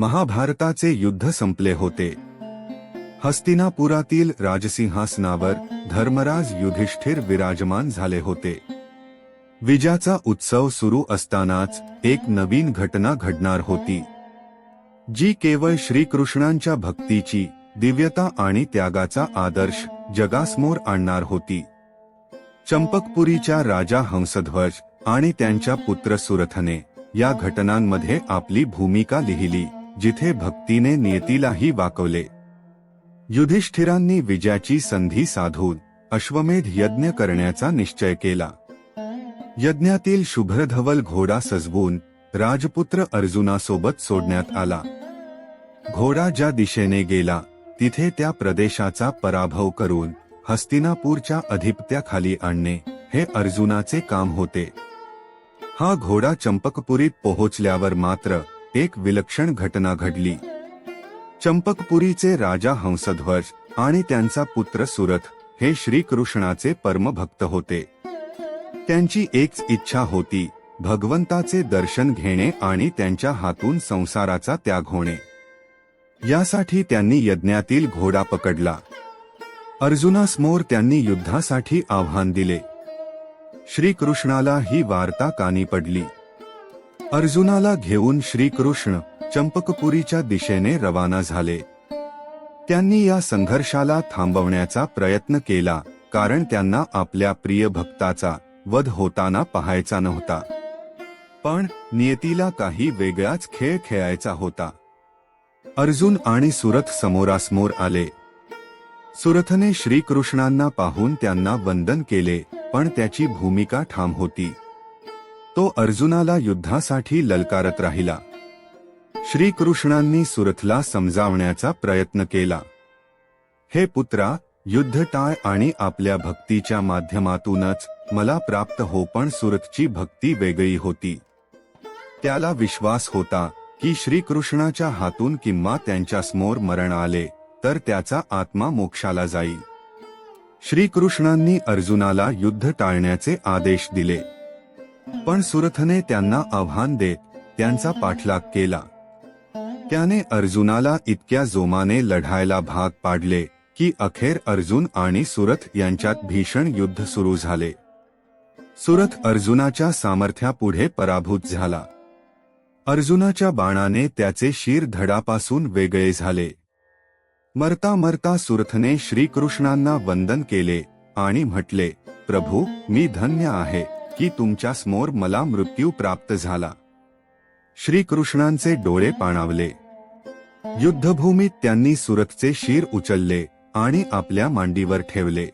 महाभारताचे युद्ध संपले होते. हस्तिनापुरातील राजसिंहासनावर धर्मराज युधिष्ठिर विराजमान झाले होते. विजाचा उत्सव सुरू असतानाच एक नवीन घटना घडणार होती. जी केवळ श्रीकृष्णांच्या भक्तीची दिव्यता आणि त्यागाचा आदर्श जगासमोर आणणार होती. चंपकपुरीच्या राजा हंसध्वज आणि त्यांच्या पुत्र सुरथने या घटनांमध्ये आपली भूमिका लिहिली. जिथे भक्तीने नियतीलाही वाकवले. युधिष्ठिरांनी विजयाची संधी साधून अश्वमेध यज्ञ करण्याचा निश्चय केला. यज्ञातील शुभ्रधवल घोडा सजवून राजपुत्र अर्जुनासोबत सोडण्यात आला. घोडा ज्या दिशेने गेला तिथे त्या प्रदेशाचा पराभव करून हस्तिनापूरच्या अधिपत्याखाली आणणे हे अर्जुनाचे काम होते. हा घोडा चंपकपुरीत पोहोचल्यावर मात्र एक विलक्षण घटना घडली. चंपकपुरीचे राजा हंसध्वज आणि त्यांचा पुत्र सुरथ हे श्रीकृष्णाचे परमभक्त होते. त्यांची एकच इच्छा होती भगवंताचे दर्शन घेणे आणि त्यांच्या हातून संसाराचा त्याग होणे. यासाठी त्यांनी यज्ञातील घोडा पकडला. अर्जुनासमोर त्यांनी युद्धासाठी आव्हान दिले. श्रीकृष्णाला ही वार्ता कानी पडली. अर्जुनाला घेऊन श्रीकृष्ण चंपकपुरीच्या दिशेने रवाना झाले. त्यांनी या संघर्षाला थांबवण्याचा प्रयत्न केला कारण त्यांना आपल्या प्रिय भक्ताचा वध होताना पाहायचा नव्हता. पण नियतीला काही वेगळाच खेळ खेळायचा होता. अर्जुन आणि सुरथ समोरासमोर आले. सुरथने श्रीकृष्णांना पाहून त्यांना वंदन केले पण त्याची भूमिका ठाम होती. तो अर्जुनाला युद्धासाठी ललकारत राहिला. श्रीकृष्णांनी सुरथला समजावण्याचा प्रयत्न केला. हे पुत्रा युद्ध टाळ आणि आपल्या भक्तीच्या माध्यमातूनच मला प्राप्त हो पण सुरथची भक्ती वेगळी होती. त्याला विश्वास होता की श्रीकृष्णाच्या हातून किंवा त्यांच्यासमोर मरण आले तर त्याचा आत्मा मोक्षाला जाईल. श्रीकृष्णांनी अर्जुनाला युद्ध टाळण्याचे आदेश दिले. पण सुरथने त्यांना आव्हान देत त्यांचा पाठलाग केला. त्याने अर्जुनाला इतक्या जोमाने लढायला भाग पाडले की अखेर अर्जुन आणि सुरथ यांच्यात भीषण युद्ध सुरू झाले. सुरथ अर्जुनाच्या सामर्थ्यापुढे पराभूत झाला. अर्जुनाच्या बाणाने त्याचे शीर धडापासून वेगळे झाले. मरता मरता सुरथने श्रीकृष्णांना वंदन केले आणि म्हटले प्रभू मी धन्य आहे. की तुमच्यासमोर मला मृत्यू प्राप्त झाला. श्रीकृष्णांचे डोळे पाणावले. युद्धभूमीत त्यांनी सुरतचे शीर उचलले आणि आपल्या मांडीवर ठेवले.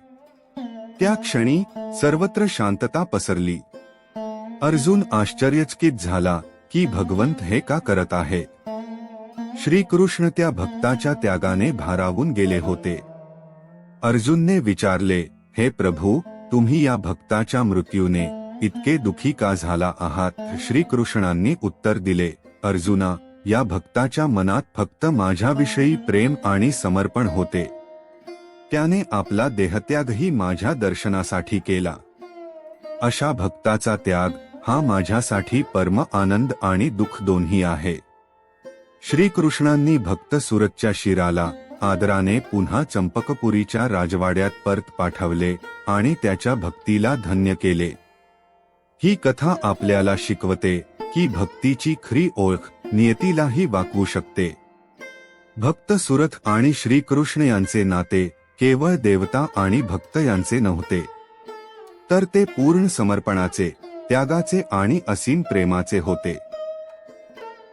त्या क्षणी सर्वत्र शांतता पसरली. अर्जुन आश्चर्यचकित झाला की भगवंत हे का करत आहे? श्रीकृष्ण त्या भक्ताच्या त्यागाने भारावून गेले होते. अर्जुनने विचारले हे प्रभू तुम्ही या भक्ताच्या मृत्यूने इतके दुखी का झाला आहात? श्रीकृष्णांनी उत्तर दिले अर्जुना या भक्ताच्या मनात फक्त माझ्याविषयी प्रेम आणि समर्पण होते. त्याने आपला देहत्यागही माझ्या दर्शनासाठी केला. अशा भक्ताचा त्याग हा माझ्यासाठी परम आनंद आणि दुःख दोन्ही आहे. श्रीकृष्णांनी भक्त सुरतच्या शिराला आदराने पुन्हा चंपकपुरीच्या राजवाड्यात परत पाठवले आणि त्याच्या भक्तीला धन्य केले. ही कथा आपल्याला शिकवते की भक्तीची खरी ओळख नियतीलाही वाकवू शकते. भक्त सुरथ आणि श्रीकृष्ण यांचे नाते केवळ देवता आणि भक्त यांचे नव्हते. तर ते पूर्ण समर्पणाचे त्यागाचे आणि असीम प्रेमाचे होते.